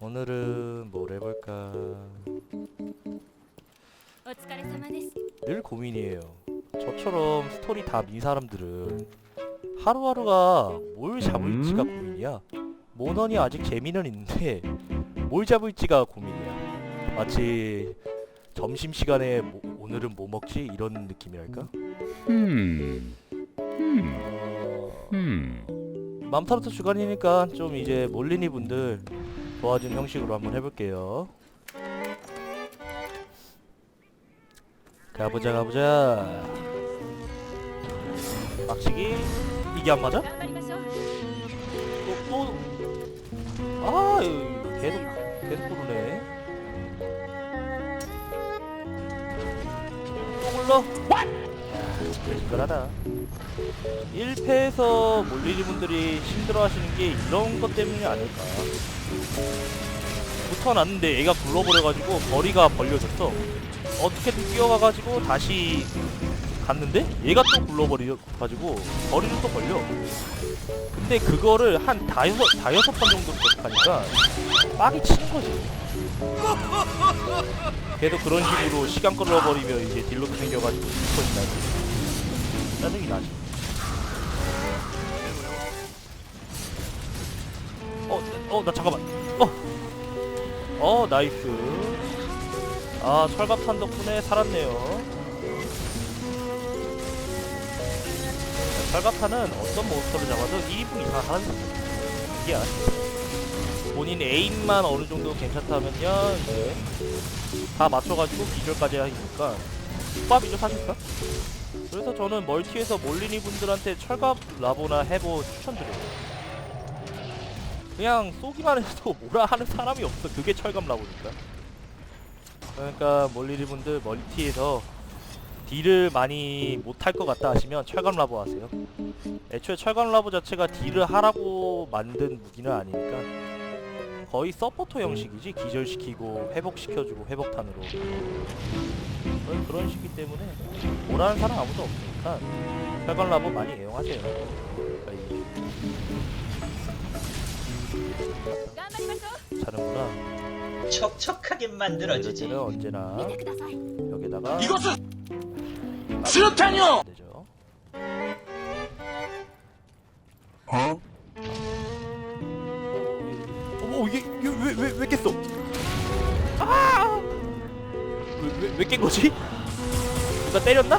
오늘은 뭘 해볼까? 늘 고민이에요. 저처럼 스토리 다 민 사람들은 하루하루가 뭘 잡을지가 음. 고민이야. 모넌이 아직 재미는 있는데 뭘 잡을지가 고민이야. 마치 점심 시간에 뭐, 오늘은 뭐 먹지 이런 느낌이랄까. 음. 음. 어, 음. 맘타르트 주간이니까 좀 이제 몰리니 분들 도와준 형식으로 한번 해볼게요. 가보자 가보자. 막치기 이게 안 맞아? 또, 또. 아 계속 계속 부르네. 또 굴러 징글하다. 1패에서 몰리니 분들이 힘들어하시는 게 이런 것 때문이 아닐까. 붙어놨는데 얘가 굴러버려가지고 거리가 벌려졌어. 어떻게든 뛰어가가지고 다시 갔는데 얘가 또 굴러버려가지고 거리를 또 벌려. 근데 그거를 한 다여섯, 다여섯 번 정도 계속하니까 빡이 치는 거지. 계속 그런 식으로 시간 끌어버리면 이제 딜로도 생겨가지고 나지. 짜증이 나지. 어, 어, 나 잠깐만. 어, 어, 나이스. 아, 철갑탄 덕분에 살았네요. 철갑탄은 어떤 몬스터를 잡아도 1인분 이상 하는 이야. 본인 에임만 어느 정도 괜찮다면요, 이제 다 맞춰가지고 기절까지 하니까 국밥이죠 사실상. 그래서 저는 멀티에서 몰리니 분들한테 철갑 라보나 해보 추천드려요. 그냥 쏘기만 해도 뭐라 하는 사람이 없어. 그게 철갑 라보니까. 그러니까 몰리니 분들 멀티에서 딜을 많이 못할 것 같다 하시면 철갑 라보 하세요. 애초에 철갑 라보 자체가 딜을 하라고 만든 무기는 아니니까 거의 서포터 음. 형식이지. 기절시키고 회복시켜주고 회복탄으로. 그런, 그런 식이기 때문에 오라는 사람 아무도 없으니까 혈관라보 많이 애용하세요. 그러니까 자는구나. 촉촉하게 만들어주지. 언제나 여기다가 이것은 수류탄이요! 어? 왜 왜 왜 깼어? 아! 왜 왜 왜 깬 거지? 누가 때렸나?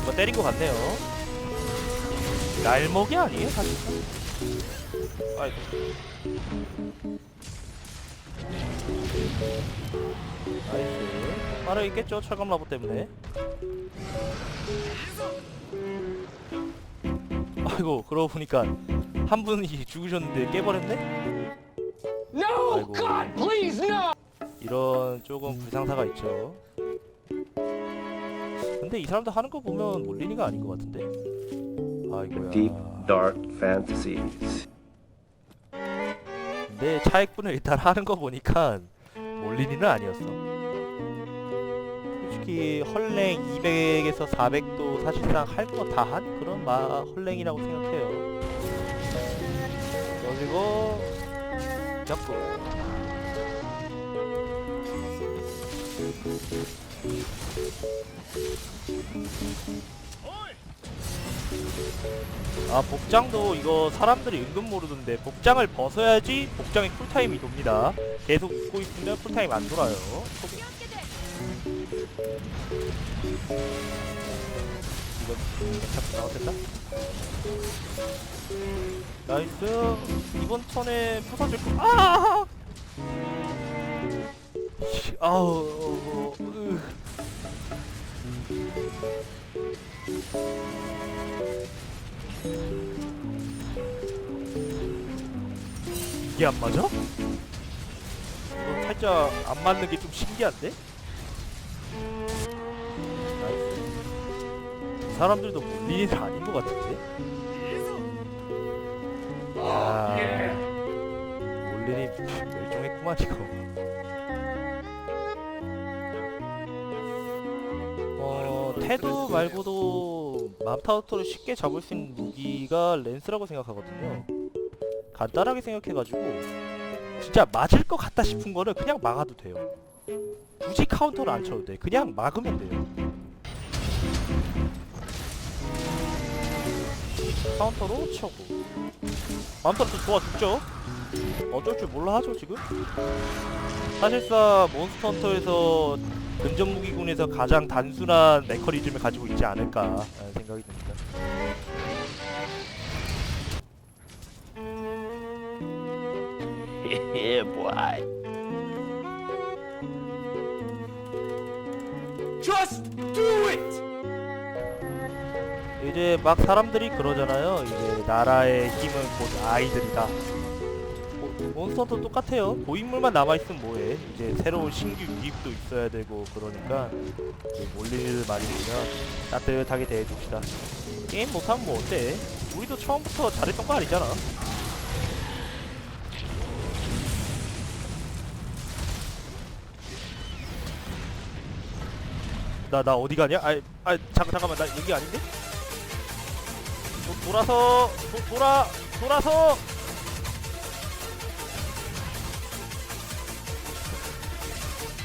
누가 때린 것 같네요. 날먹이 아니에요 사실상? 아이고. 나이스. 빠르게 깼죠 철검 라보 때문에. 아이고 그러고 보니까 한 분이 죽으셨는데 깨버렸네? No! 아이고. God, please, no! 이런 조금 불상사가 있죠 근데 이 사람들 하는 거 보면 몰리니가 아닌 것 같은데 아이고야 Deep dark fantasies. 근데 차액분을 일단 하는 거 보니까 몰리니는 아니었어 솔직히 헐랭 200에서 400도 사실상 할 거 다 한 그런 마 헐랭이라고 생각해요 그리고 잡고 아 복장도 이거 사람들이 은근 모르던데 복장을 벗어야지 복장이 쿨타임이 돕니다. 계속 입고 있으면 쿨타임 안 돌아요 이건 어차피 나왔겠다 나이스 이번 턴에 부서질 거 아아 아우 어, 이게 안 맞아? 이건 살짝 안 맞는 게 좀 신기한데? 사람들도 몰리는 아닌 것 같은데? 야 몰리니 멸종했구만 이거 어 태도 말고도 맘타우터를 쉽게 잡을 수 있는 무기가 렌스라고 생각하거든요. 간단하게 생각해가지고 진짜 맞을 것 같다 싶은 거를 그냥 막아도 돼요. 굳이 카운터를 안 쳐도 돼. 그냥 막으면 돼요 카운터로 쳐고. 마운터로 또 도와줬죠? 어쩔 줄 몰라 하죠 지금? 사실상 몬스터 헌터에서 근접 무기군에서 가장 단순한 메커니즘을 가지고 있지 않을까라는 생각이 듭니다. boy. Just 이제 막 사람들이 그러잖아요. 이제 나라의 힘은 곧 아이들이다. 모- 몬스터도 똑같아요. 고인물만 남아있으면 뭐해. 이제 새로운 신규 유입도 있어야 되고 그러니까 몰릴 말이면 따뜻하게 대해줍시다. 게임 못하면 뭐 어때? 우리도 처음부터 잘했던 거 아니잖아. 나 나 어디 가냐? 아, 아 잠깐 잠깐만 나 여기 아닌데? 도, 돌아서 도, 돌아 돌아서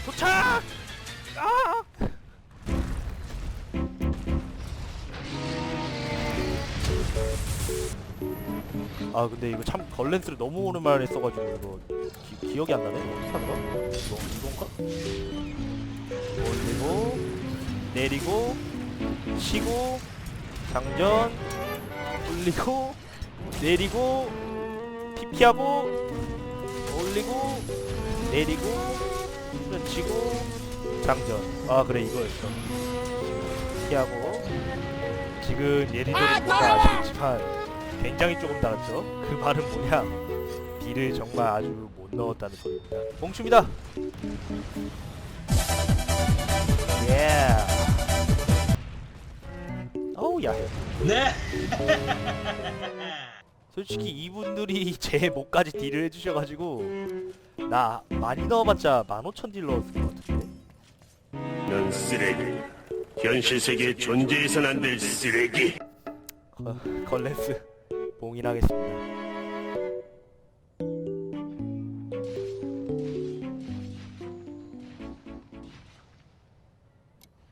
도착! 아! 아 근데 이거 참 걸렌스를 너무 오랜만에 써가지고 이거 기, 기억이 안 나네 거야? 이거 이건가? 올리고 내리고 치고 장전 올리고 내리고 피피하고 올리고 내리고 치고 장전. 아 그래 이거였어. 피하고 지금 예리도 뭔가 아시겠지만 굉장히 조금 달았죠? 그 말은 뭐냐? 딜을 정말 아주 못 넣었다는 소리입니다. 봉춤이다. 예 어우 야해 네. 솔직히 이분들이 제 목까지 딜을 해주셔가지고 나 많이 넣어봤자 15,000 딜 넣었을 것 같은데 넌 쓰레기. 현실 세계에 존재해선 안 될 쓰레기. 거, 걸레스 봉인하겠습니다